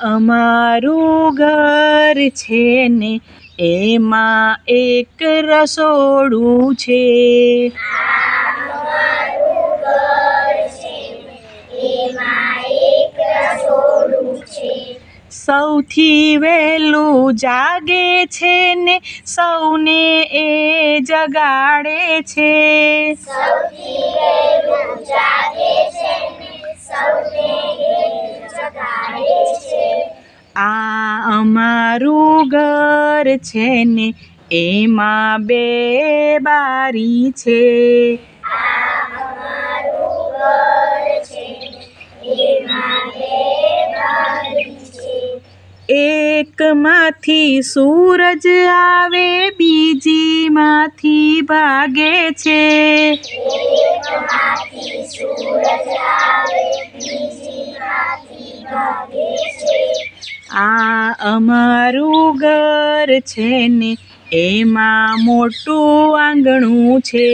અમારું ઘર છે ને, એમાં એક રસોડું છે. સૌથી વહેલું જાગે છે ને, સૌને એ જગાડે છે. આ અમારું ઘર છે ને એમાં બે બારી છે. એકમાંથી સૂરજ આવે બીજીમાંથી ભાગે છે. આ અમારું ઘર છે ને, એમાં મોટું આંગણું છે.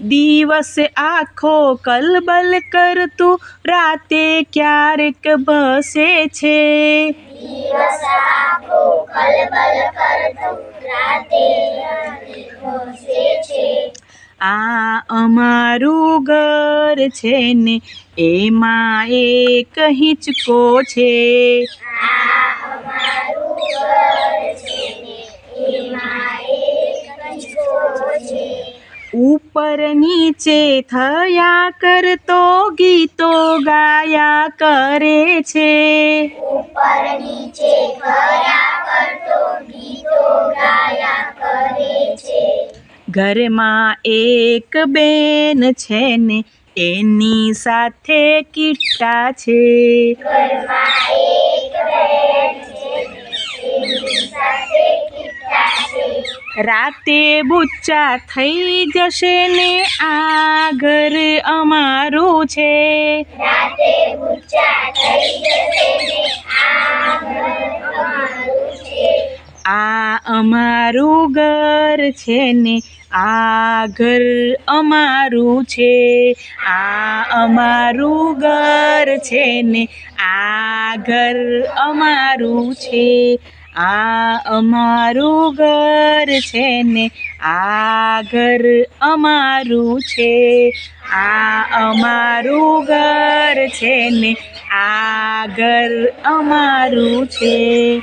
દિવસ આખો કલબલ કરતું, રાતે ક્યારેક બસે છે. આ અમારું ઘર છે ને, એમાં એક હિંચકો છે. ઉપર નીચે થયા કરતો ગીતો ગાયા કરે છે. ઘરમાં એક બેન છે ને, એની સાથે કિટ્ટા છે. રાતે બુચ્ચા થઈ જશે ને, આ ઘર અમારું છે. આ અમારું ઘર છે ને આ ઘર અમારું છે. આ અમારું ઘર છે ને આ ઘર અમારું છે. આ અમારું ઘર છે ને આ ઘર અમારું છે. આ અમારું ઘર છે ને આ ઘર અમારું છે.